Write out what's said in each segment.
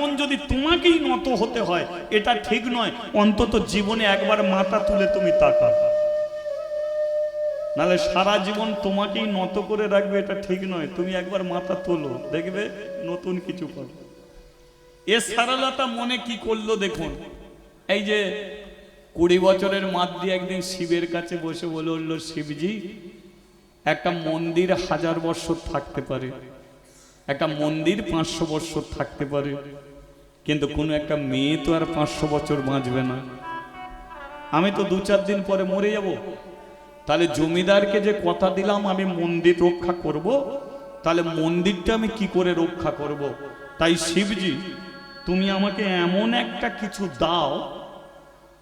এমন যদি তোমাকেই নত হতে হয়, এটা ঠিক নয়। অন্তত জীবনে একবার মাথা তুলে তুমি তাকা নাহলে সারা জীবন তোমাকেই নত করে রাখবে, এটা ঠিক নয়। তুমি একবার মাথা তোলো, দেখবে নতুন কিছু পাবে। এ সারলতা মনে কি করল দেখুন? এই যে কুড়ি বছরের মাদ্রি একদিন শিবের কাছে বসে বলে উঠল, শিবজি, একটা মন্দির হাজার বছর থাকতে পারে। একটা মন্দির পাঁচশো বছর থাকতে পারে। কিন্তু কোনো একটা মেয়ে তো আর পাঁচশো বছর বাঁচবে না। আমি তো দু চার দিন পরে মরে যাব। তাহলে জমিদারকে যে কথা দিলাম, আমি মন্দির রক্ষা করব। তাহলে মন্দিরটা আমি কি করে রক্ষা করব? তাই শিবজি, তুমি আমাকে এমন একটা কিছু দাও,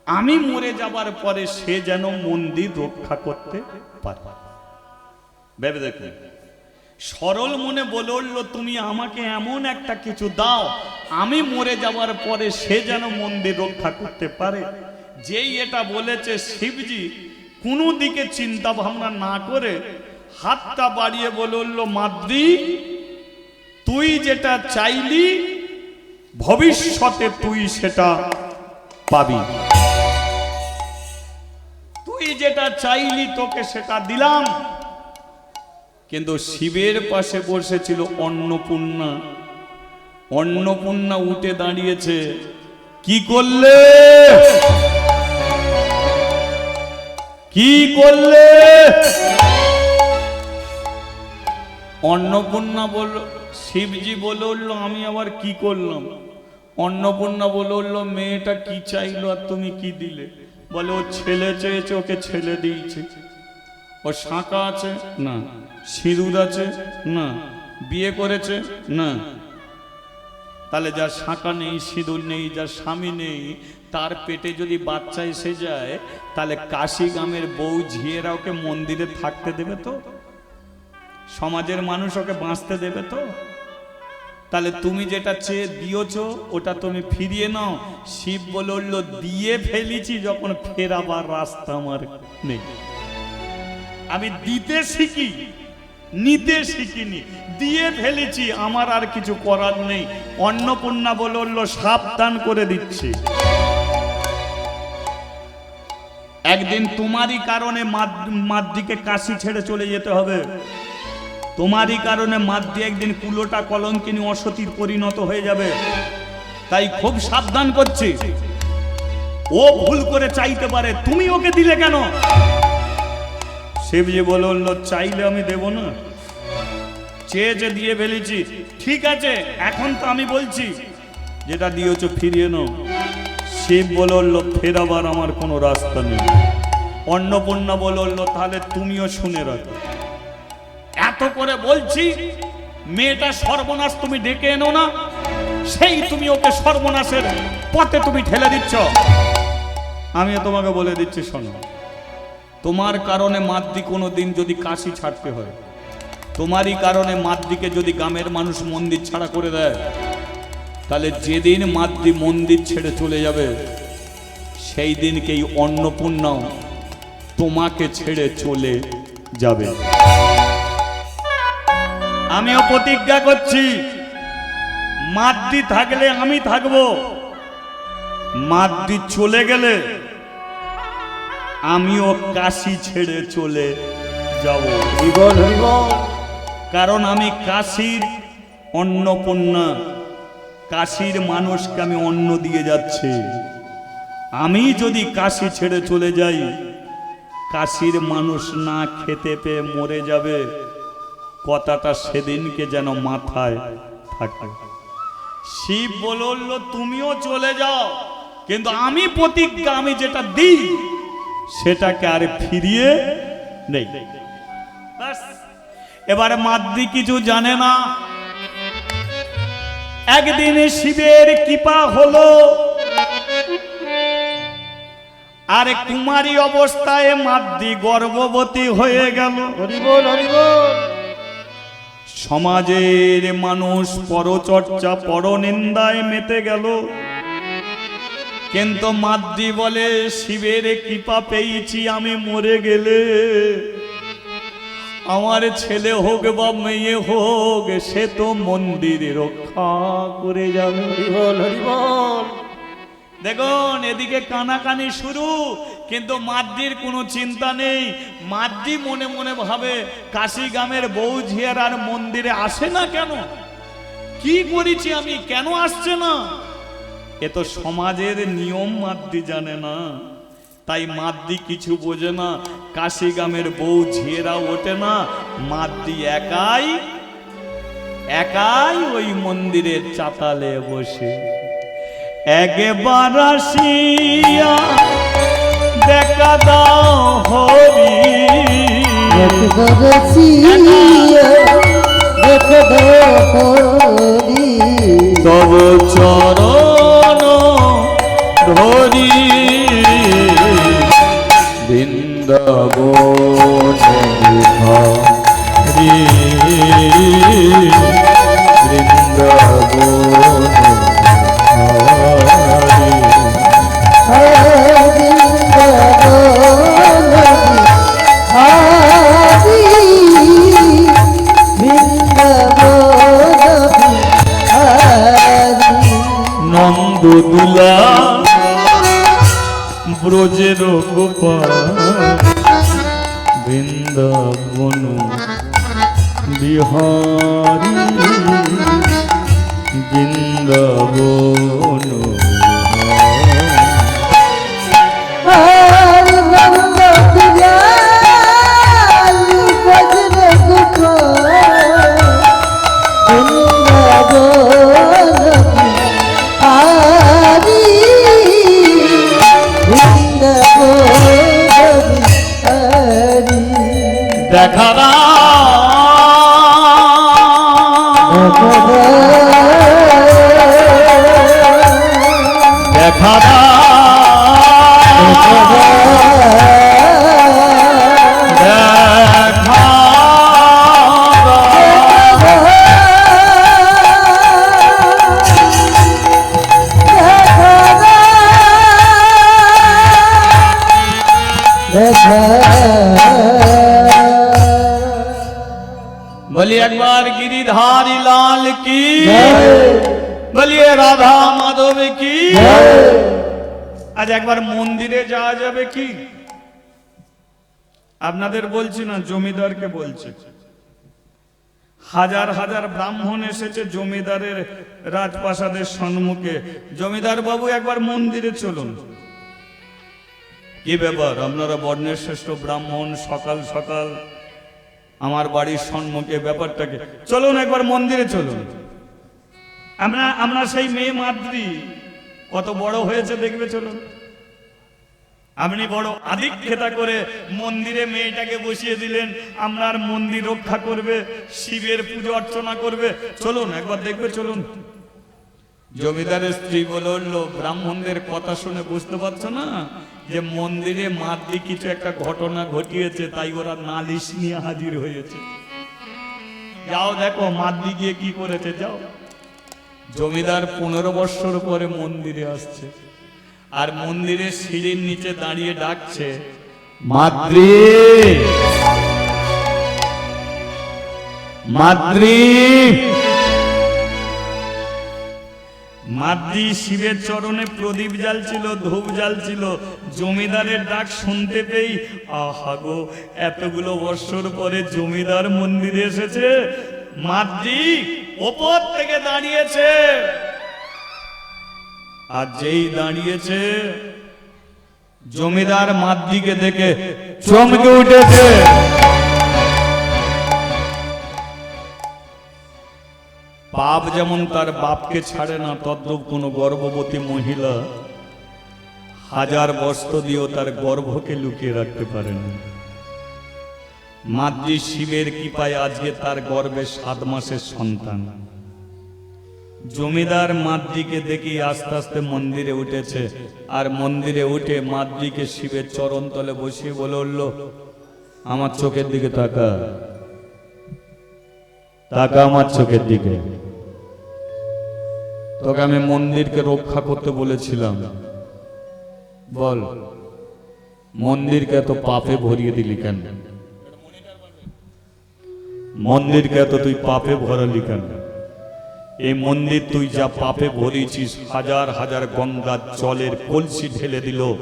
আমি মরে যাবার পরে সে যেন মন্দির রক্ষা করতে পারে। ভেবে দেখুন। সরল মনে বলে উঠল, তুমি আমাকে এমন একটা কিছু দাও আমি মরে যাওয়ার পরে সে যেন মন্দির রক্ষা করতে পারে। যেই এটা বলেছে শিবজি, কোনো দিকে চিন্তা ভাবনা না করে হাতটা বাড়িয়ে বলে উঠল, মাদ্রি, তুই যেটা চাইলি, ভবিষ্যতে তুই সেটা পাবি। তুই যেটা চাইলি, তোকে সেটা দিলাম। কিন্তু শিবের পাশে বসেছিল অন্নপূর্ণা। অন্নপূর্ণা উঠে দাঁড়িয়েছে। কি করলে? কি করলে? অন্নপূর্ণা বলল শিবজি বলে উঠল, আমি আবার কি করলাম? অন্নপূর্ণা বলে উঠল, মেয়েটা কি চাইলো আর তুমি কি দিলে? বলে, ও ছেলে চেয়েছে, ওকে ছেলে দিয়েছে। ও শাঁকা আছে? না। সিঁদুর আছে? না। বিয়ে করেছে? না। তাহলে যার শাঁকা নেই, সিঁদুর নেই যার স্বামী নেই, তার পেটে যদি বাচ্চা এসে যায়, তাহলে কাশি গ্রামের বউ ঝিয়েরা ওকে মন্দিরে থাকতে দেবে তো? সমাজের মানুষ ওকে বাঁচতে দেবে তো? তাহলে তুমি যেটা চেয়ে দিয়েছ, ওটা তুমি ফিরিয়ে নাও। শিব বলে উঠল, দিয়ে ফেলেছি যখন ফেরাবার রাস্তা আমার নেই। আমি দিতে শিখি। নিতে শিখিনি। দিয়ে ফেলেছি, আমার আর কিছু করার নেই। অন্নপূর্ণা বলে উঠল সাবধান করে দিচ্ছি। একদিন তোমারই কারণে মাদ্রিকে কাশি ছেড়ে চলে যেতে হবে। তোমারই কারণে মাদ্রি একদিন কুলোটা কলঙ্কিনী অসতির পরিণত হয়ে যাবে। তাই খুব সাবধান করছি। ও ভুল করে চাইতে পারে, তুমি ওকে দিলে কেন? শিবজি বলে উঠল চাইলে আমি দেব না? চেয়ে যে দিয়ে ফেলেছি, ঠিক আছে, এখন তো আমি বলছি। যেটা দিয়েছ ফিরিয়ে নাও। শিব বলে উঠল ফেরাবার আমার কোনো রাস্তা নেই। অন্নপূর্ণা বলে উঠল তাহলে তুমিও শুনে রাখো। এত করে বলছি, মেয়েটা সর্বনাশ তুমি ডেকে এনো না। সেই তুমি ওকে সর্বনাশের পথে তুমি ঠেলে দিচ্ছ। আমিও তোমাকে বলে দিচ্ছি, শোনো। তোমার কারণে মাদ্রি কোনো দিন যদি কাশি ছাড়তে হয়। তোমারই কারণে মাদ্রিকে যদি গ্রামের মানুষ মন্দির ছাড়া করে দেয়, তাহলে যেদিন মাদ্রি মন্দির ছেড়ে চলে যাবে, সেই দিনকেই অন্নপূর্ণাও তোমাকে ছেড়ে চলে যাবে। আমিও প্রতিজ্ঞা করছি মাদ্রি থাকলে আমি থাকব। মাদ্রি চলে গেলে আমিও কাশি ছেড়ে চলে যাব। কারণ আমি কাশীর অন্নপূর্ণা কাশির মানুষকে আমি অন্ন দিয়ে যাচ্ছি। আমি যদি কাশি ছেড়ে চলে যাই কাশির মানুষ না খেতে পেয়ে মরে যাবে। কথাটা সেদিনকে যেন মাথায় থাকে। শিব বলল তুমিও চলে যাও। কিন্তু আমি প্রতিজ্ঞা আমি যেটা দিই সেটাকে আর ফিরিয়ে নেই। এবারে মাদ্রি কিছু জানে না। একদিন শিবের কৃপা হলো। আর কুমারী অবস্থায় মাদ্রি গর্ভবতী হয়ে গেল। সমাজের মানুষ পরচর্চা পরনিন্দায় মেতে গেল। কিন্তু মাদ্রি বলে শিবের কৃপা পেয়েছি আমি মরে গেলে। আমার ছেলে হোক বা মেয়ে হোক সে তো মন্দির রক্ষা করে যাবে। দেখুন এদিকে কানাকানি শুরু কিন্তু মাদ্রির কোনো চিন্তা নেই। মাদ্রি মনে মনে ভাবে কাশি গ্রামের বউ ঝিয়ার আর মন্দিরে আসে না কেন? কি করেছি আমি? কেন আসছে না? এ তো সমাজের নিয়ম মাদ্রি জানে না। তাই মাদ্রি কিছু বোঝে না কাশি গ্রামের বউ ঝিয়েরা ওঠে না। মাদ্রি একাই একাই ওই মন্দিরের চাতালে বসে। একবার আসিয়া দেখা দাও হরি। তব চরণ দুলা ব্রজের গোপাল বৃন্দাবন বিহারি। বৃন্দাবন দেখা দেখা লাল কি বলিয়ে রাধা মাধব কি আজ একবার মন্দিরে যাওয়া যাবে কি? আপনাদের বলছি না জমিদারকে বলছি। হাজার হাজার ব্রাহ্মণ এসেছে জমিদারের রাজপ্রাসাদের সম্মুখে। জমিদার বাবু একবার মন্দিরে চলুন। কি ব্যাপার? আপনারা বর্ণের শ্রেষ্ঠ ব্রাহ্মণ সকাল সকাল। আমার বাড়ির সম্মুখে ব্যাপারটাকে। চলুন একবার মন্দিরে চলুন। আমরা আমরা সেই মেয়ে মাদ্রি কত বড় হয়েছে দেখবে চলুন। আপনি বড় আধিক্ষেতা করে মন্দিরে মেয়েটাকে বসিয়ে দিলেন। আপনার মন্দির রক্ষা করবে, শিবের পুজো অর্চনা করবে। চলুন, একবার দেখবে চলুন। জমিদারের স্ত্রী বলল ব্রাহ্মণদের কথা শুনে বুঝতে পারছ না? যে মন্দিরে মাদ্রি কিছু একটা ঘটনা ঘটিয়েছে, তাই ওরা নালিশ নিয়ে হাজির হয়েছে। যাও দেখো মাদ্রি গিয়ে কি করেছে, যাও। জমিদার পনেরো বৎসর পরে মন্দিরে আসছে। আর মন্দিরের সিঁড়ির নিচে দাঁড়িয়ে ডাকছে মাদ্রি মাদ্রি মাদ্রি শিবের চরণে প্রদীপ জ্বালছিল, ধূপ জ্বালছিল। জমিদারের ডাক শুনতে পেয়ে আহা গো, এতগুলো বৎসর পরে জমিদার মন্দিরে এসেছে। মাদ্রি ওপর থেকে দাঁড়িয়েছে। আর যেই দাঁড়িয়েছে, জমিদার মাদ্রিকে দেখে চমকে উঠেছে। পাপ যেমন তার বাপকে ছাড়ে না, তদ্রূপ কোনো গর্ভবতী মহিলা হাজার বস্ত্র দিয়েও তার গর্ভকে লুকিয়ে রাখতে পারে না। মাদ্রি শিবের কৃপায় আজকে তার গর্ভে সাত মাসের সন্তান। জমিদার মাদ্রিকে দেখি আস্তে আস্তে মন্দিরে উঠেছে, আর মন্দিরে উঠে মাদ্রিকে শিবের চরণ তলে বসিয়ে বলে উঠল, আমার চোখের দিকে তাকা। তাকা আমার চোখের দিকে। তোকে আমি মন্দিরকে রক্ষা করতে বলেছিলাম। বল, মন্দিরকে এত পাপে ভরিয়ে দিলি কেন? মন্দিরকে এত তুই পাপে ভরালি কেন? এই মন্দির তুই যা পাপে ভরিয়েছিস, হাজার হাজার গঙ্গার জলের কলসি ঢেলে দিল।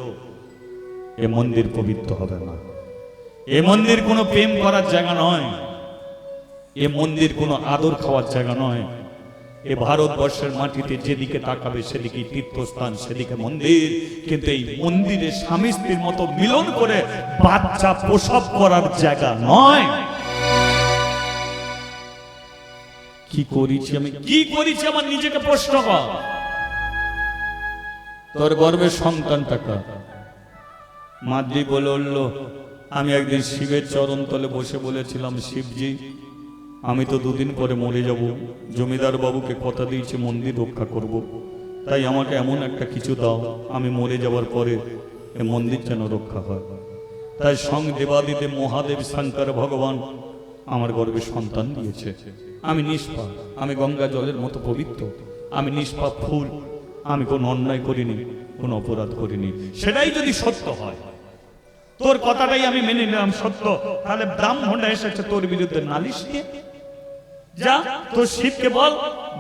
এ মন্দির পবিত্র হবে না। এ মন্দির কোনো প্রেম করার জায়গা নয়। এ মন্দির কোনো আদর খাওয়ার জায়গা নয়। এ ভারতবর্ষের মাটিতে যেদিকে তাকাবে সেদিকে তীর্থস্থান, সেদিকে মন্দির। কিন্তু এই মন্দিরে স্বামী স্ত্রীর মতো মিলন করে বাচ্চা প্রসব করার জায়গা নয়। কি করেছি আমি? কি করেছি আমার নিজেকে প্রশ্ন কর। তোর গর্বের সন্তানটাকা মাদ্রি বলে উঠল, আমি একদিন শিবের চরণ তলে বসে বলেছিলাম, শিবজি আমি তো দুদিন পরে মরে যাব। জমিদার বাবুকে কথা দিয়েছি মন্দির রক্ষা করব। তাই আমাকে এমন একটা কিছু দাও, আমি মরে যাওয়ার পরে এ মন্দির যেন রক্ষা হয়। তাই সং দেবাদিদেব মহাদেব শঙ্কর ভগবান আমার গর্বে সন্তান দিয়েছে। আমি নিষ্পাপ, আমি গঙ্গা জলের মতো পবিত্র, আমি নিষ্পাপ ফুল, আমি কোনো অন্যায় করিনি, কোনো অপরাধ করিনি। সেটাই যদি সত্য হয়, তোর কথাটাই আমি মেনে নিলাম সত্য। তাহলে ব্রাহ্মণরা এসেছে তোর বিরুদ্ধে নালিশ দিয়ে। যা তোর শিবকে বল,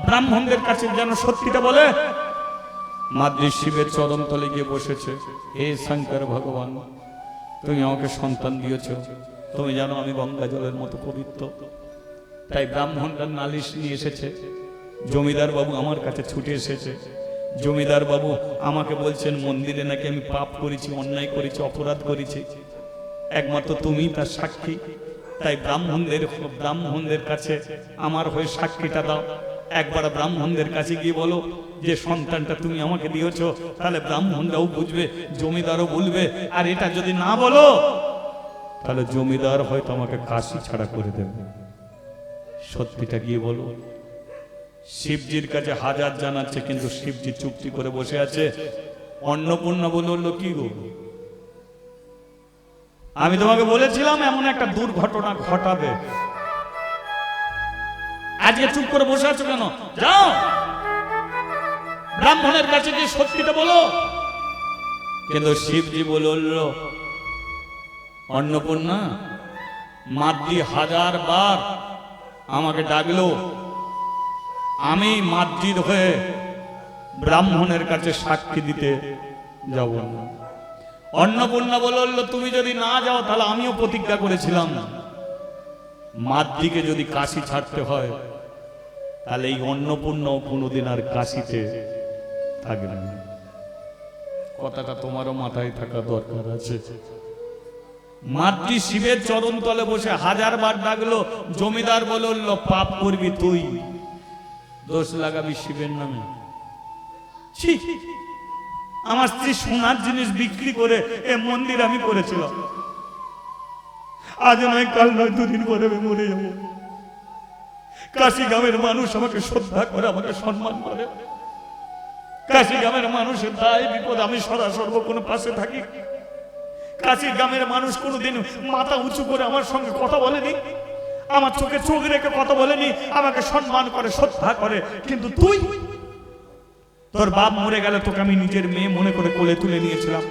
ব্রাহ্মণদের কাছে যেন সত্যিটা বলে। মাদ্রি শিবের চরণ তলে গিয়ে বসেছে। হে শঙ্কর ভগবান, তুমি আমাকে সন্তান দিয়েছ। তুমি জানো আমি গঙ্গা জলের মতো পবিত্র। তাই ব্রাহ্মণরা নালিশ নিয়ে এসেছে। জমিদার বাবু আমার কাছে ছুটে এসেছে। জমিদার বাবু আমাকে বলছেন, মন্দিরে নাকি আমি পাপ করেছি, অন্যায় করেছি, অপরাধ করেছি। একমাত্র তুমি তার সাক্ষী। তাই ব্রাহ্মণদের ব্রাহ্মণদের কাছে আমার হয়ে সাক্ষীটা দাও। একবার ব্রাহ্মণদের কাছে গিয়ে বলো, যে সন্তানটা তুমি আমাকে দিয়েছ, তাহলে ব্রাহ্মণরাও বুঝবে, জমিদারও বলবে। আর এটা যদি না বলো, তাহলে জমিদার হয়তো আমাকে কাশি ছাড়া করে দেবে। সত্যিটা গিয়ে বলো, শিবজির কাছে হাজার জানাচ্ছে, কিন্তু শিবজি চুক্তি করে বসে আছে। অন্নপূর্ণা বলল, কি গো? আমি তোমাকে বলেছিলাম এমন একটা দুর্ঘটনা ঘটাবে। আজকে চুপ করে বসে আছো কেন? যাও। ব্রাহ্মণের কাছে গিয়ে সত্যিটা বলো। কিন্তু শিবজি বলল অন্নপূর্ণা মাদ্রি হাজার বার আমাকে ডাকলো। আমি মাদ্রির হয়ে ব্রাহ্মণের কাছে সাক্ষী দিতে যাব না। অন্নপূর্ণা বলল, তুমি যদি না যাও, তাহলে আমিও প্রতিজ্ঞা করেছিলাম। মাদ্রিকে যদি কাশি ছাড়তে হয়, তাহলে এই অন্নপূর্ণ কোনোদিন আর কাশিতে থাকবে না। কথাটা তোমারও মাথায় থাকা দরকার আছে। মাতৃ শিবের চরণ তলে বসে হাজার বার ডাকলো, জমিদার বলল, পাপ করবি তুই। দোষ লাগাবি শিবের নামে! আমার স্ত্রী সোনার জিনিস বিক্রি করে এ মন্দির আমি করেছিলাম। আজ নয়, কাল নয়, দুদিন পরে আমি মরে যাব। কাশি গ্রামের মানুষ আমাকে শ্রদ্ধা করে, আমাকে সম্মান করে। কাশি গ্রামের মানুষের দায়, বিপদ আমি সদা সর্ব কোনো পাশে থাকি। কাশি গ্রামের মানুষ কোনোদিন মাথা উঁচু করে আমার সঙ্গে কথা বলেনি। আমার চোখে চোখ রেখে কথা বলেনি, আমাকে সম্মান করে, শ্রদ্ধা করে। কিন্তু তুই তোর বাপ মরে গেলে তোকে আমি নিজের মেয়ে মনে করে কোলে তুলে নিয়েছিলাম।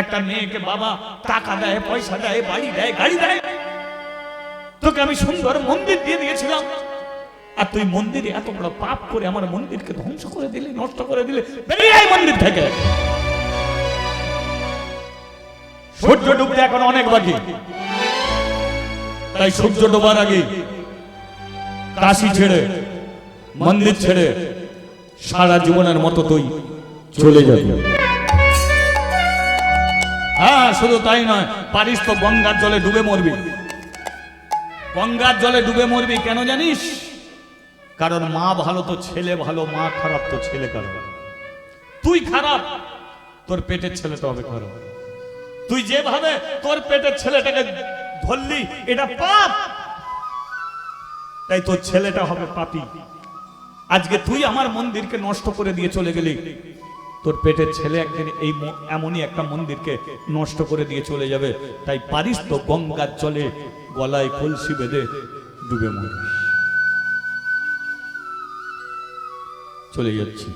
একটা মেয়েকে বাবা টাকা দেয়, পয়সা দেয়, বাড়ি দেয়, গাড়ি দেয়। তোকে আমি সুন্দর মন্দির দিয়ে দিয়েছিলাম। আর তুই মন্দিরে এত বড় পাপ করে আমার মন্দিরকে ধ্বংস করে দিলে, নষ্ট করে দিলে, বেরিয়ে মন্দির থেকে। সূর্য ডুবতে এখন অনেক বাকি। তাই সূর্য ডোবার আগে কাশি ছেড়ে মন্দির ছেড়ে সারা জীবনের মতো তুই চলে যাবি। হ্যাঁ শুধু তাই নয়, পারিস তো গঙ্গার জলে ডুবে মরবি। গঙ্গার জলে ডুবে মরবি কেন জানিস? কারণ মা ভালো তো ছেলে ভালো, মা খারাপ তো ছেলে খারাপ তুই খারাপ, তোর পেটের ছেলেটা হবে খারাপ তুই যেভাবে তোর পেটের ছেলেটাকে ধরলি, এটা পাপ। তাই তোর ছেলেটা হবে পাপী। আজকে তুই আমার মন্দিরকে নষ্ট করে দিয়ে চলে গেলি। তোর পেটের ছেলে একদিন এই এমনই একটা মন্দিরকে নষ্ট করে দিয়ে চলে যাবে। তাই পারিস তো গঙ্গার জলে গলায় কলসি বেঁধে ডুবে মরিস। চলে যাচ্ছি।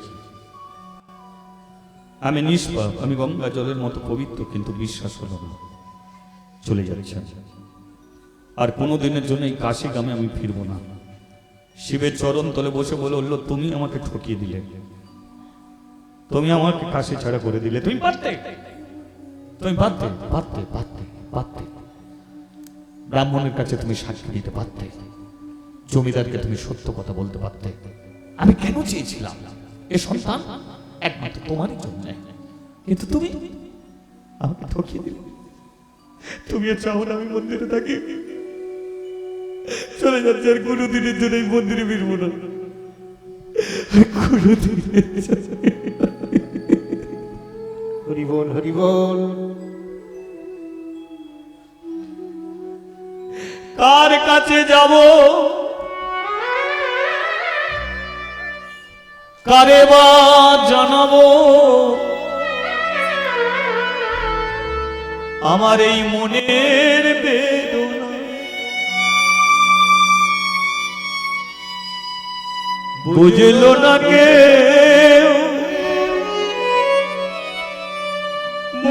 আমি নিষ্পাপ, আমি গঙ্গা জলের মতো পবিত্র, কিন্তু বিশ্বাস হলো না। চলে যাচ্ছে আর কোনো দিনের জন্য এই কাশি গ্রামে আমি ফিরবো না। শিবের চরণ তলে বসে বলে বলল তুমি আমাকে ঠকিয়ে দিলে। তুমি আমাকে কাশি ছাড়া করে দিলে। তুমি পারতে। তুমি পারতে পারতে পারতে পারতে। ব্রাহ্মণের কাছে তুমি সাক্ষী দিতে পারতে। জমিদারকে তুমি সত্য কথা বলতে পারতে। আমি কেন চেয়েছিলাম? এ সন্তান একমাত্র তোমারই জন্য। কিন্তু তুমি আমাকে ঠকিয়ে দিলে। তুমি চাও না আমি মন্দিরে থাকি। চলে যাচ্ছে, আর কোনো দিনের জন্য এই মন্দিরে ফিরবো না। কোনো দিনের জন্য। হরি বল হরি বল কার কাছে যাব? কারে বা জানাব? আমার এই মনের বেদনা বুঝলো না কে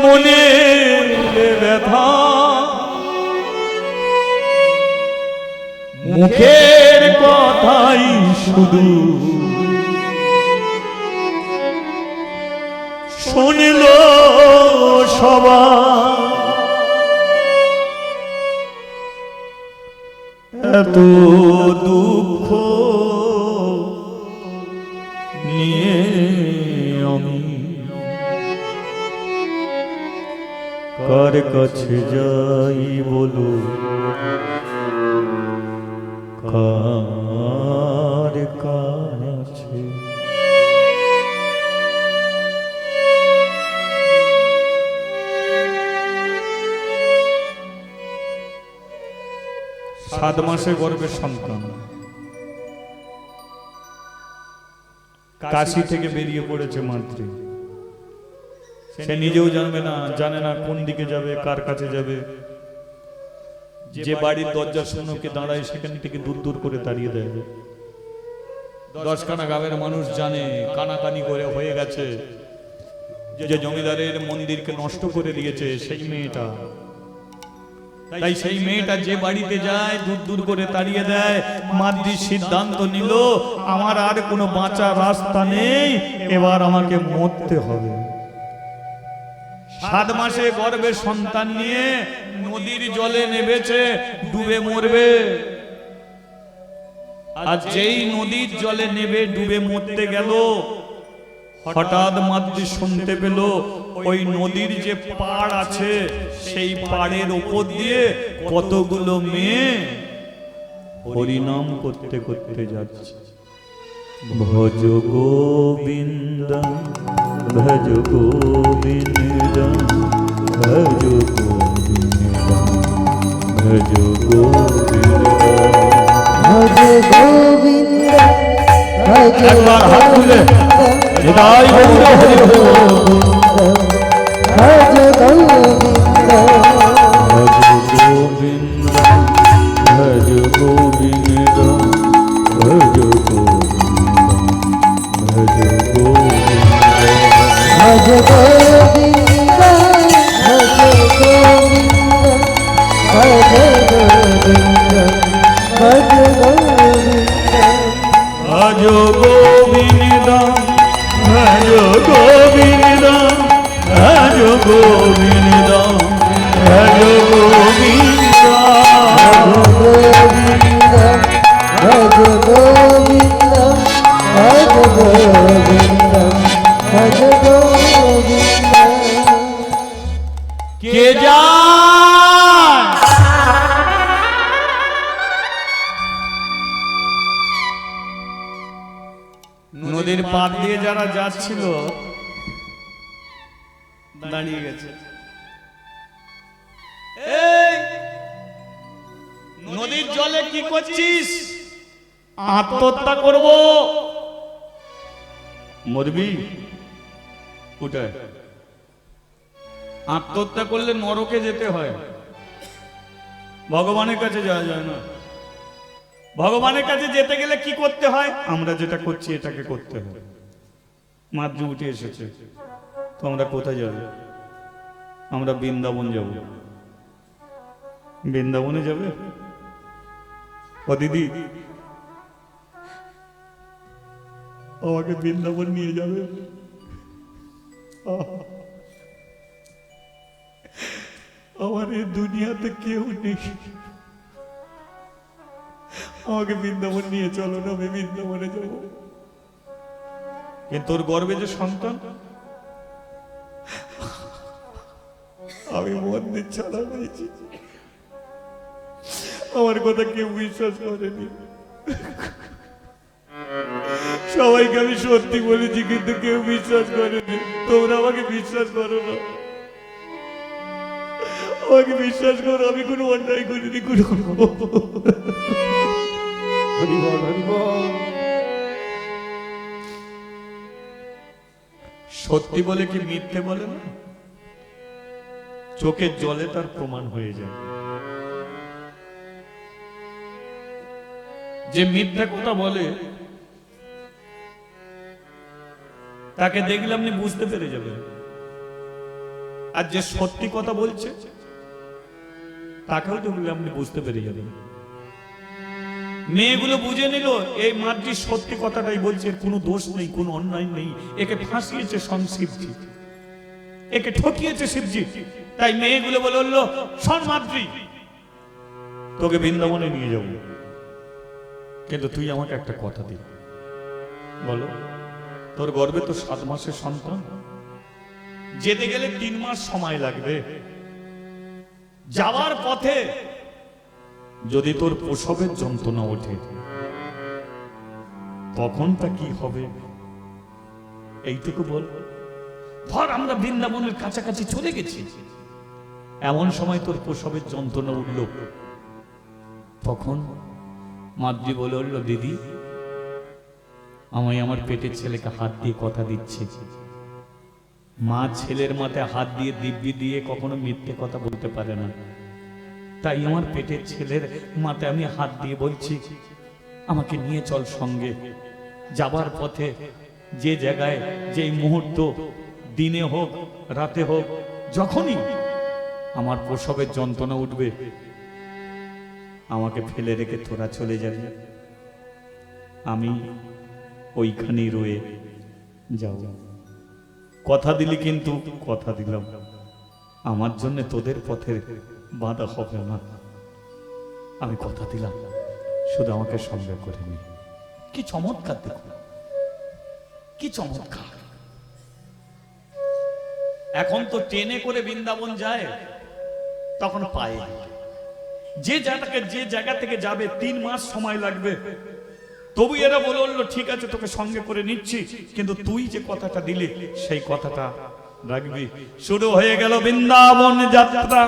মনের ব্যথা। মুখের কথাই শুধু শুনল সবাই। এত কার কাছে যাই বলো। কার কাছে? সাত মাসে গর্ভের সন্তান। কাশি থেকে বেরিয়ে পড়েছে মাতৃ। সে নিজেও জানবে না জানে না কোন দিকে যাবে কার কাছে যাবে। যে বাড়ির দরজার সম্মুখে দাঁড়ায় সেখান থেকে দূর দূর করে তাড়িয়ে দেয়। দশখানা গ্রামের মানুষ জানে কানাকানি করে হয়ে গেছে। যে জমিদারের মন্দিরকে নষ্ট করে দিয়েছে সেই মেয়েটা। তাই সেই মেয়েটা যে বাড়িতে যায় দূর দূর করে তাড়িয়ে দেয়। মাদ্রি সিদ্ধান্ত নিল আমার আর কোনো বাঁচার রাস্তা নেই এবার আমাকে মরতে হবে। সাত মাসে গর্ভে সন্তান নিয়ে নদীর জলে নেবেছে, ডুবে মরবে। আর যেই নদীর জলে নেবে, ডুবে মরতে গেল। হঠাৎ মাদ্রি শুনতে পেল, ওই নদীর যে পাড় আছে, সেই পাড়ের ওপর দিয়ে কতগুলো মেয়ে হরিনাম করতে করতে যাচ্ছে। ভজ গোবিন্দ ভজ গোবিন্দ। गोविन्दं भज गोविन्दं भज गोविन्दं भज गोविन्दं भज जगो Govinda, Hare Govinda, Hare Govinda. মরবি উঠে আত্মহত্যা করলে নরকে যেতে হয়। ভগবানের কাছে যাওয়া যায় না। ভগবানের কাছে যেতে গেলে কি করতে হয়? আমরা যেটা করছি, এটাকে করতে হয়। মাদ্র উঠে এসেছে। তো আমরা কোথায় যাব? আমরা বৃন্দাবন যাব। বৃন্দাবনে যাবে? ও দিদি আমাকে বৃন্দাবন নিয়ে যাবে আমার এই দুনিয়াতে কেউ নেই আমাকে বৃন্দাবন নিয়ে চলো না আমি বৃন্দাবনে যাব কিন্তু তোর গর্বে যে সন্তান? আমি মন্দির ছাড়া হয়েছি আমার কথা কেউ বিশ্বাস করেনি। সবাইকে আমি সত্যি বলেছি, কিন্তু কেউ বিশ্বাস করেনি। তোমরা আমাকে বিশ্বাস করো না। আমাকে বিশ্বাস করো, আমি কোনো অন্যায় করিনি, কোনো সত্যি বলে কি মিথ্যে বলে না? চোখের জলে তার প্রমাণ হয়ে যায়। যে মিথ্যা কথা বলে তাকে দেখলে আপনি বুঝতে পেরে যাবেন। আর যে সত্যি কথা বলছে, তাকেও দেখলে আপনি বুঝতে পেরে যাবেন। মেয়েগুলো বুঝে নিল, এই মাতৃ সত্যি কথাটাই বলছে কোনো দোষ নেই, কোনো অন্যায় নেই। একে ফাঁসিয়েছে সংশিবজি একে ঠকিয়েছে শিবজি। তাই মেয়েগুলো বলে বলল মাতৃ, তোকে বৃন্দাবনে নিয়ে যাব। কিন্তু তুই আমাকে একটা কথা দি বলো। তোর গর্বে তো সাত মাসের সন্তান। যেতে গেলে তিন মাস সময় লাগবে। যাওয়ার পথে যদি তোর প্রসবের যন্ত্রণা ওঠে, তখন তা কি হবে? এইটুকু বল। ধর আমরা বৃন্দাবনের কাছাকাছি চলে গেছি। এমন সময় তোর প্রসবের যন্ত্রণা উঠল। তখন মাদ্রি বলে উঠল, দিদি আমি আমার পেটের ছেলেকে হাত দিয়ে কথা দিচ্ছে। মা ছেলের মাথায় হাত দিয়ে দিব্যি দিয়ে কখনো মিথ্যে কথা বলতে পারে না। তাই আমার পেটের ছেলের মাথায় আমি হাত দিয়ে বলছি, আমাকে নিয়ে চল সঙ্গে। যাবার পথে যে জায়গায়, যেই মুহূর্ত, দিনে হোক, রাতে হোক, যখনই আমার প্রসবের যন্ত্রণা উঠবে, আমাকে ফেলে রেখে তোরা চলে যাবে। আমি ওইখানেই রয়ে যাও। কথা দিলি কিন্তু কথা দিলাম। আমার জন্য তোদের পথের বাধা হবে না। আমি কথা দিলাম, শুধু আমাকে সঙ্গে করে নি। কি চমৎকার দেখো। কি চমৎকার। এখন তো ট্রেনে করে বৃন্দাবন যায়, তখন পায়ে। যে জায়গাকে যে জায়গা থেকে যাবে, তিন মাস সময় লাগবে। তবু এরা বলে বলল ঠিক আছে তোকে সঙ্গে করে নিচ্ছি। কিন্তু তুই যে কথাটা দিলি সেই কথাটা রাখবি। শুরু হয়ে গেল বৃন্দাবন যাত্রা।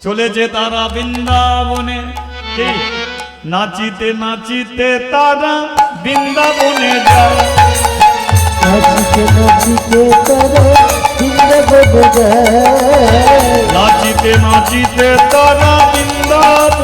চলেছে তারা বৃন্দাবনে? নাচিতে নাচিতে তারা বৃন্দাবনে যায়। নাচিতে নাচিতে তারা বৃন্দাবন যায়। নাচিতে নাচিতে তারা বৃন্দাবনে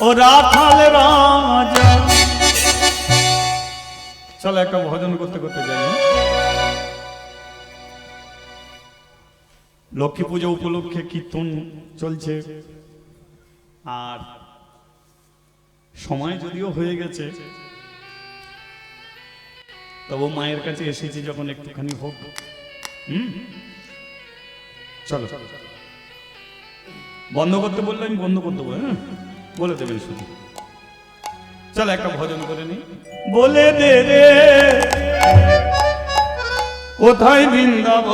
ও রাখাল রাজা। চলো একটা ভজন করতে করতে যাই হ্যাঁ? লক্ষ্মী পুজো উপলক্ষে কীর্তন চলছে। আর সময় যদিও হয়ে গেছে, তবু মায়ের কাছে এসেছি যখন একটুখানি হোক। হুম? চলো বন্ধ করতে বললে আমি বন্ধ করতে বলে হ্যাঁ? বলে দেবেন শুধু। চল একটা ভজন করে নি বলে দে রে কোথায় বৃন্দাব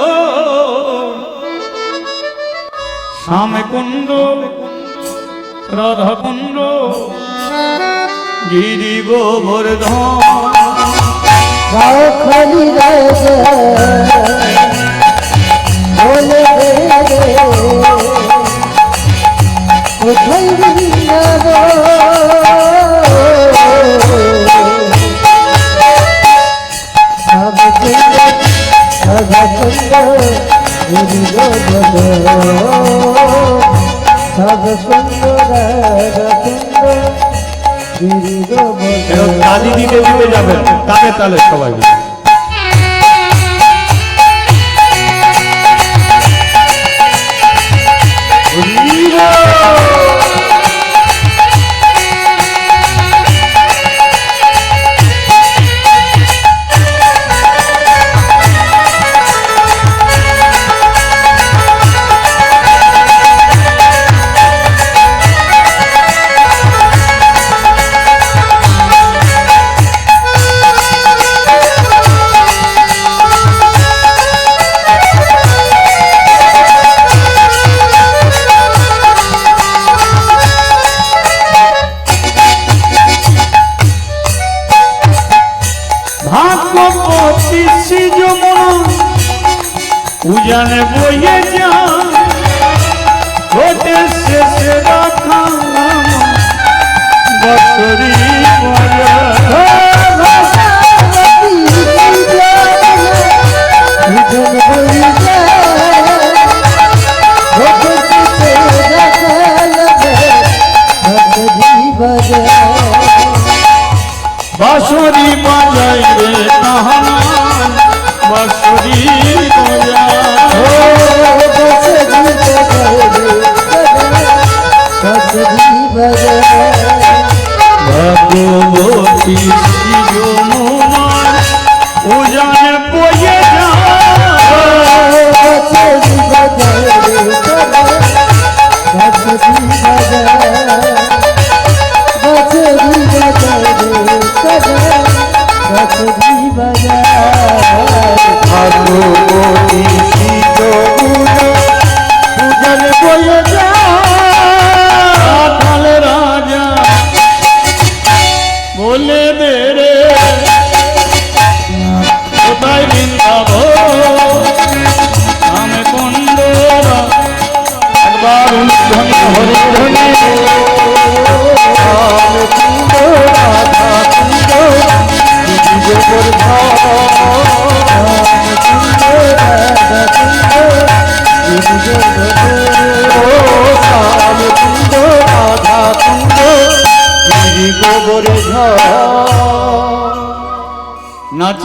শ্যামে কুণ্ড রাধা কুণ্ড গিরি গোবর্ধন।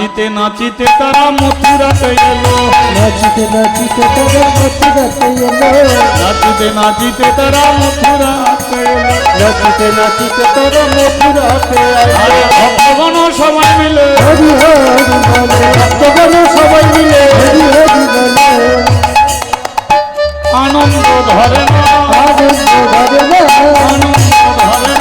নাচিতে নাচিতে তারা মথুরাতে এলো। নাচিতে নাচিতে তাদের মথুরাতে এলো। নাচিতে নাচিতে তারা মথুরাতে এলো। নাচিতে নাচিতে তোর মথুরাতে আরে ভক্তগণ সবাই মিলে। হরি হরি বলে। তখন সবাই মিলে। হরি হরি বলে। আনন্দ ধরে না। আনন্দ ধরে না। আনন্দ ধরে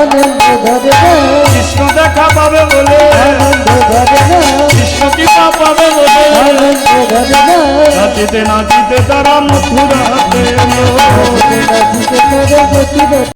আনন্দ ধরে না কৃষ্ণ দেখা পাবে বলে। আনন্দ ধরে না কৃষ্ণ কৃপা পাবে বলে। আনন্দ ধরে নাচিতে নাচিতে তারা মথুরাতে।